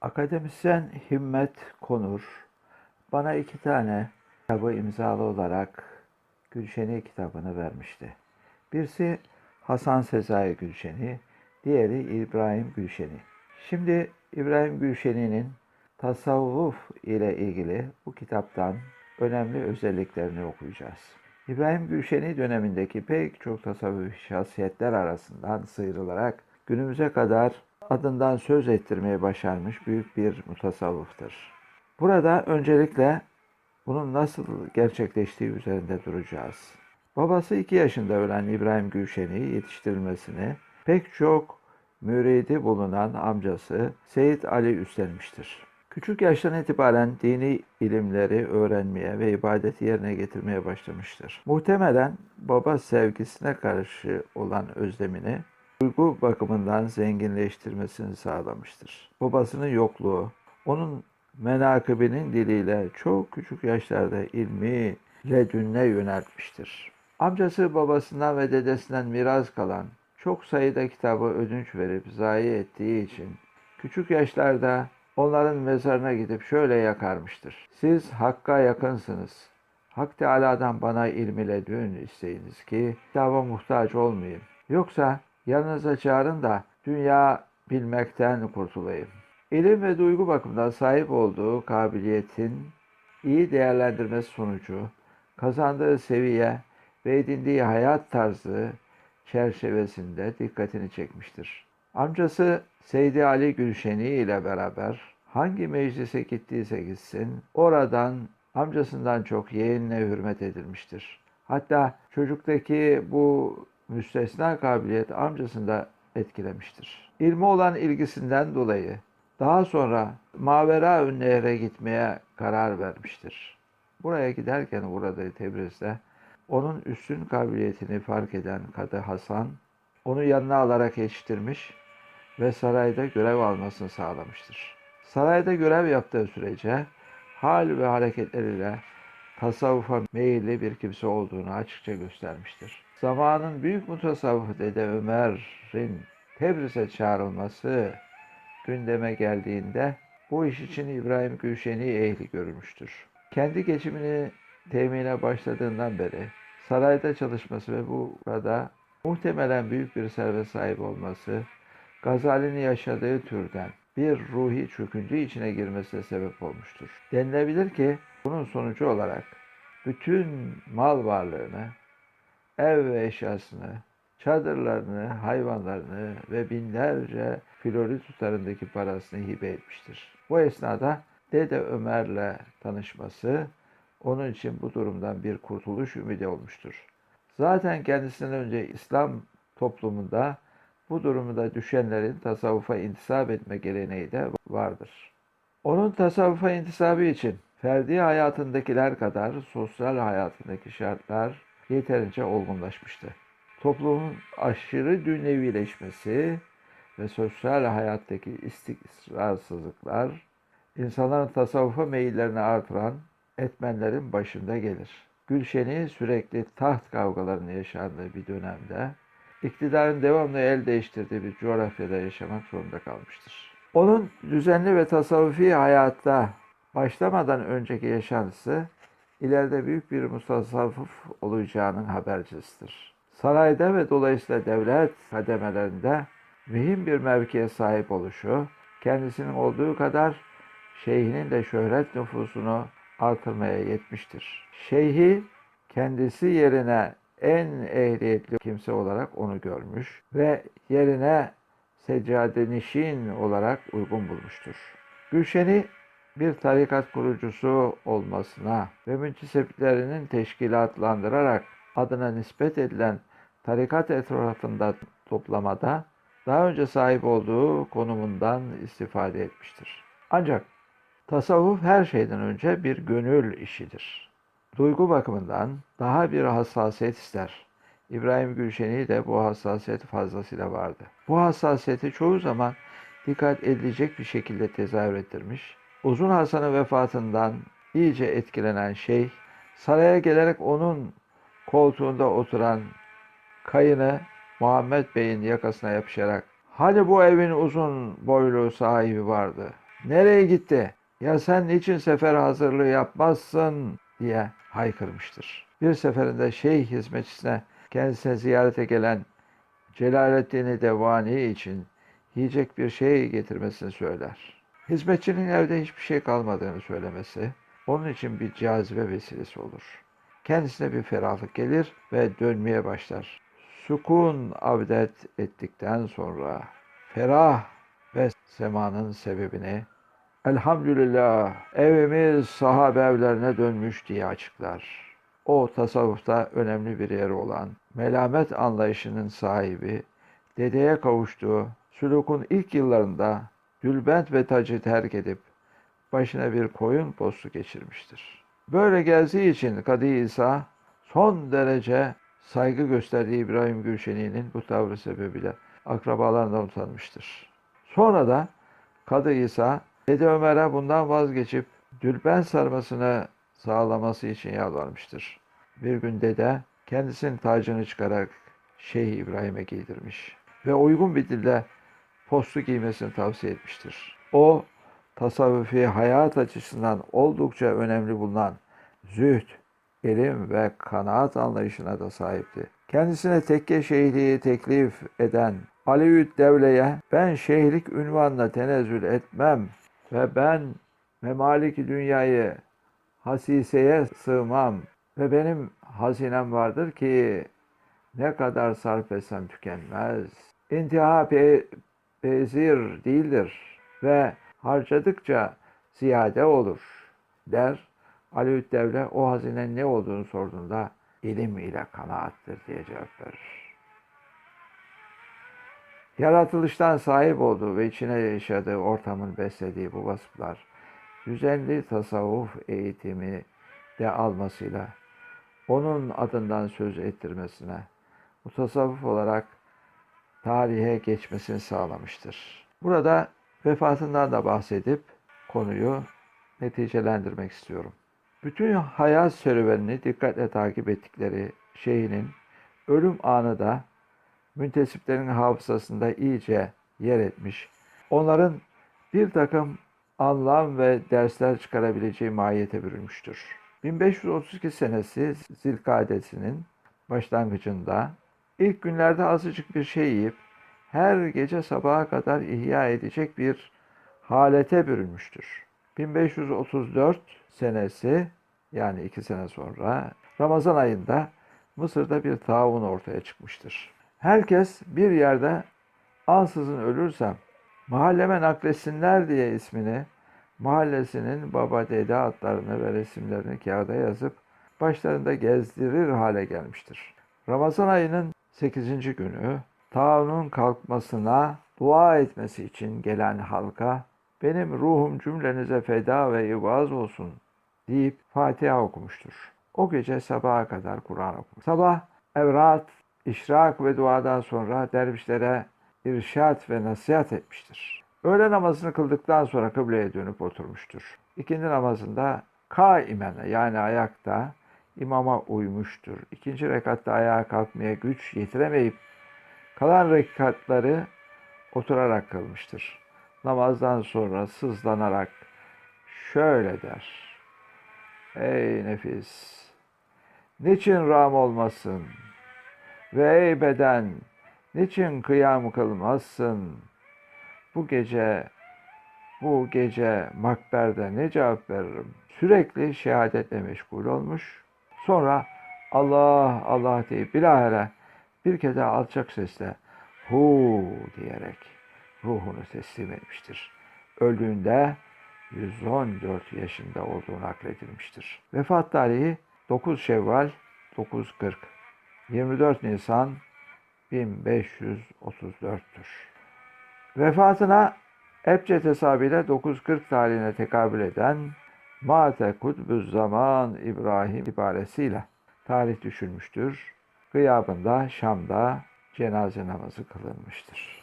Akademisyen Himmet Konur bana iki tane kitabı imzalı olarak Gülşeni kitabını vermişti. Birisi Hasan Sezai Gülşeni, diğeri İbrahim Gülşeni. Şimdi İbrahim Gülşeni'nin tasavvuf ile ilgili bu kitaptan önemli özelliklerini okuyacağız. İbrahim Gülşeni dönemindeki pek çok tasavvufi şahsiyetler arasından sıyrılarak günümüze kadar adından söz ettirmeyi başarmış büyük bir mutasavvıftır. Burada öncelikle bunun nasıl gerçekleştiği üzerinde duracağız. Babası 2 yaşında ölen İbrahim Gülşen'i yetiştirilmesini pek çok müridi bulunan amcası Seyit Ali üstlenmiştir. Küçük yaştan itibaren dini ilimleri öğrenmeye ve ibadeti yerine getirmeye başlamıştır. Muhtemelen baba sevgisine karşı olan özlemini duygu bakımından zenginleştirmesini sağlamıştır. Babasının yokluğu, onun menakıbinin diliyle çok küçük yaşlarda ilmi ledünne yöneltmiştir. Amcası babasından ve dedesinden miras kalan çok sayıda kitabı ödünç verip zayi ettiği için küçük yaşlarda onların mezarına gidip şöyle yakarmıştır. Siz Hakk'a yakınsınız. Hak Teala'dan bana ilmi ledün isteyiniz ki kitaba muhtaç olmayayım. Yoksa yanınıza çağırın da dünya bilmekten kurtulayım. İlim ve duygu bakımından sahip olduğu kabiliyetin iyi değerlendirmesi sonucu kazandığı seviye ve edindiği hayat tarzı çerçevesinde dikkatini çekmiştir. Amcası Seydi Ali Gülşeni ile beraber hangi meclise gittiyse gitsin oradan amcasından çok yeğenine hürmet edilmiştir. Hatta çocuktaki bu müstesna kabiliyet amcasını da etkilemiştir. İlme olan ilgisinden dolayı daha sonra Mavera Nehre gitmeye karar vermiştir. Buraya giderken burada Tebriz'de onun üstün kabiliyetini fark eden Kadı Hasan onu yanına alarak yetiştirmiş ve sarayda görev almasını sağlamıştır. Sarayda görev yaptığı sürece hal ve hareketleriyle tasavvufa meyilli bir kimse olduğunu açıkça göstermiştir. Zamanın büyük mutasavvıfı Dede Ömer'in Tebriz'e çağrılması gündeme geldiğinde bu iş için İbrahim Gülşen'i ehli görülmüştür. Kendi geçimini temine başladığından beri sarayda çalışması ve burada muhtemelen büyük bir servet sahibi olması, Gazali'nin yaşadığı türden bir ruhi çöküntü içine girmesine sebep olmuştur. Denilebilir ki bunun sonucu olarak bütün mal varlığını, ev ve eşyasını, çadırlarını, hayvanlarını ve binlerce flori tutarındaki parasını hibe etmiştir. Bu esnada Dede Ömer'le tanışması onun için bu durumdan bir kurtuluş ümidi olmuştur. Zaten kendisinden önce İslam toplumunda bu durumda düşenlerin tasavvufa intisap etme geleneği de vardır. Onun tasavvufa intisabı için ferdi hayatındakiler kadar sosyal hayatındaki şartlar yeterince olgunlaşmıştı. Toplumun aşırı dünyevileşmesi ve sosyal hayattaki istikrarsızlıklar insanların tasavvufa meyillerini artıran etmenlerin başında gelir. Gülşen'i sürekli taht kavgalarının yaşandığı bir dönemde iktidarın devamlı el değiştirdiği bir coğrafyada yaşamak zorunda kalmıştır. Onun düzenli ve tasavvufi hayatta başlamadan önceki yaşantısı ileride büyük bir mutasavvıf olacağının habercisidir. Sarayda ve dolayısıyla devlet kademelerinde mühim bir mevkiye sahip oluşu, kendisinin olduğu kadar şeyhinin de şöhret nüfusunu artırmaya yetmiştir. Şeyhi kendisi yerine en ehliyetli kimse olarak onu görmüş ve yerine seccadenişin olarak uygun bulmuştur. Gülşen'i bir tarikat kurucusu olmasına ve müntesiplerinin teşkilatlandırarak adına nispet edilen tarikat etrafında toplamada daha önce sahip olduğu konumundan istifade etmiştir. Ancak tasavvuf her şeyden önce bir gönül işidir. Duygu bakımından daha bir hassasiyet ister. İbrahim Gülşen'i de bu hassasiyet fazlasıyla vardı. Bu hassasiyeti çoğu zaman dikkat edilecek bir şekilde tezahür ettirmiş. Uzun Hasan'ın vefatından iyice etkilenen şeyh, saraya gelerek onun koltuğunda oturan kayını Muhammed Bey'in yakasına yapışarak Hani bu evin uzun boylu sahibi vardı. Nereye gitti? Ya sen niçin sefer hazırlığı yapmazsın diye haykırmıştır. Bir seferinde şeyh hizmetçisine kendisine ziyarete gelen Celaleddin Devani için yiyecek bir şey getirmesini söyler. Hizmetçinin evde hiçbir şey kalmadığını söylemesi onun için bir cazibe vesilesi olur. Kendisine bir ferahlık gelir ve dönmeye başlar. Sukun abdet ettikten sonra ferah ve semanın sebebini elhamdülillah evimiz sahabe evlerine dönmüş diye açıklar. O tasavvufta önemli bir yeri olan melamet anlayışının sahibi, dedeye kavuştuğu sülukun ilk yıllarında Gülbent ve tacı terk edip başına bir koyun postu geçirmiştir. Böyle geldiği için Kadı İsa son derece saygı gösterdiği İbrahim Gülşeni'nin bu tavrı sebebiyle akrabalarından utanmıştır. Sonra da Kadı İsa Dede Ömer'e bundan vazgeçip dülben sarmasını sağlaması için yalvarmıştır. Bir gün dede kendisinin tacını çıkarak Şeyh İbrahim'e giydirmiş ve uygun bir dille postu giymesini tavsiye etmiştir. O tasavvufi hayat açısından oldukça önemli bulunan zühd, ilim ve kanaat anlayışına da sahipti. Kendisine tekke şeyhliği teklif eden Aliüd Devle'ye ben şeyhlik ünvanına tenezzül etmem ve ben memalik dünyayı hasiseye sığmam ve benim hazinem vardır ki ne kadar sarf etsem tükenmez. İntiha pe pezir değildir ve harcadıkça ziyade olur der. Aliüd Devle o hazinenin ne olduğunu sorduğunda ilim ile kanaattır diye cevap verir. Yaratılıştan sahip olduğu ve içine yaşadığı ortamın beslediği bu vasıflar düzenli tasavvuf eğitimi de almasıyla onun adından söz ettirmesine mutasavvıf olarak tarihe geçmesini sağlamıştır. Burada vefatından da bahsedip konuyu neticelendirmek istiyorum. Bütün hayat serüvenini dikkatle takip ettikleri şeyhinin ölüm anı da müntesiplerin hafızasında iyice yer etmiş. Onların bir takım anlam ve dersler çıkarabileceği mahiyete bürünmüştür. 1532 senesi Zilkadesi'nin başlangıcında ilk günlerde azıcık bir şey yiyip her gece sabaha kadar ihya edecek bir halete bürünmüştür. 1534 senesi yani iki sene sonra Ramazan ayında Mısır'da bir taun ortaya çıkmıştır. Herkes bir yerde ansızın ölürsem mahalleme nakletsinler diye ismini mahallesinin baba dede adlarını ve resimlerini kağıda yazıp başlarında gezdirir hale gelmiştir. Ramazan ayının 8. günü taunun kalkmasına dua etmesi için gelen halka benim ruhum cümlenize feda ve ibaz olsun deyip Fatiha okumuştur. O gece sabaha kadar Kur'an okumuş. Sabah evrat, işrak ve duadan sonra dervişlere irşat ve nasihat etmiştir. Öğle namazını kıldıktan sonra kıbleye dönüp oturmuştur. İkindi namazında kaimen yani ayakta imama uymuştur. İkinci rekatta ayağa kalkmaya güç yetiremeyip kalan rekatları oturarak kılmıştır. Namazdan sonra sızlanarak şöyle der. Ey nefis! Niçin ram olmasın? Ve ey beden! Niçin kıyam kılmazsın? Bu gece, bu gece makberde ne cevap veririm? Sürekli şehadetle meşgul olmuş. Sonra Allah Allah deyip bilahare bir kez daha alçak sesle hu diyerek ruhunu teslim etmiştir. Öldüğünde 114 yaşında olduğu nakledilmiştir. Vefat tarihi 9 Şevval 940 24 Nisan 1534'tür. Vefatına Ebced hesabıyla 940 tarihine tekabül eden Mate Kutbüz Zaman İbrahim ibaresiyle tarih düşünmüştür. Gıyabında Şam'da cenaze namazı kılınmıştır.